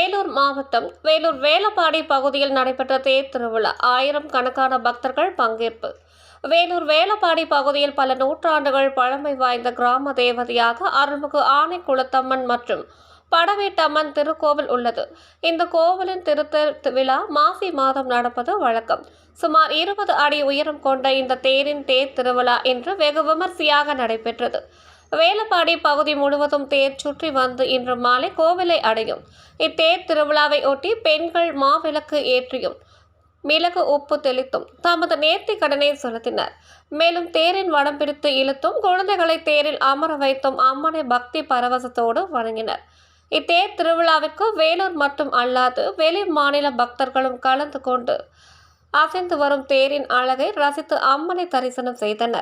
வேலூர் மாவட்டம் வேலூர் வேலப்பாடி பகுதியில் நடைபெற்ற தேர் திருவிழா. ஆயிரம் கணக்கான பக்தர்கள் பங்கேற்பு. வேலூர் வேலப்பாடி பகுதியில் பல நூற்றாண்டுகள் பழமை வாய்ந்த கிராம தேவதையாக அருள்மிகு ஆனைக்குளத்தம்மன் மற்றும் படவேட்டம்மன் திருக்கோவில் உள்ளது. இந்த கோவிலின் திருத்தர் விழா மாசி மாதம் நடப்பது வழக்கம். சுமார் இருபது அடி உயரம் கொண்ட இந்த தேரின் தேர் திருவிழா இன்று வெகு விமர்சையாக நடைபெற்றது. வேலப்பாடி பகுதி முழுவதும் தேர் சுற்றி வந்து இன்று மாலை கோவிலை அடையும். இத்தேர் திருவிழாவை ஒட்டி பெண்கள் மாவிளக்கு ஏற்றியும் மிளகு உப்பு தெளித்தும் தமது நேர்த்தி கடனை செலுத்தினர். மேலும் தேரின் வடம் பிடித்து இழுத்தும் குழந்தைகளை தேரில் அமர வைத்தும் அம்மனை பக்தி பரவசத்தோடு வணங்கினர். இத்தேர் திருவிழாவிற்கு வேலூர் மட்டும் அல்லாது வெளி மாநில பக்தர்களும் கலந்து கொண்டு அசைந்து வரும் தேரின் அழகை ரசித்து அம்மனை தரிசனம் செய்தனர்.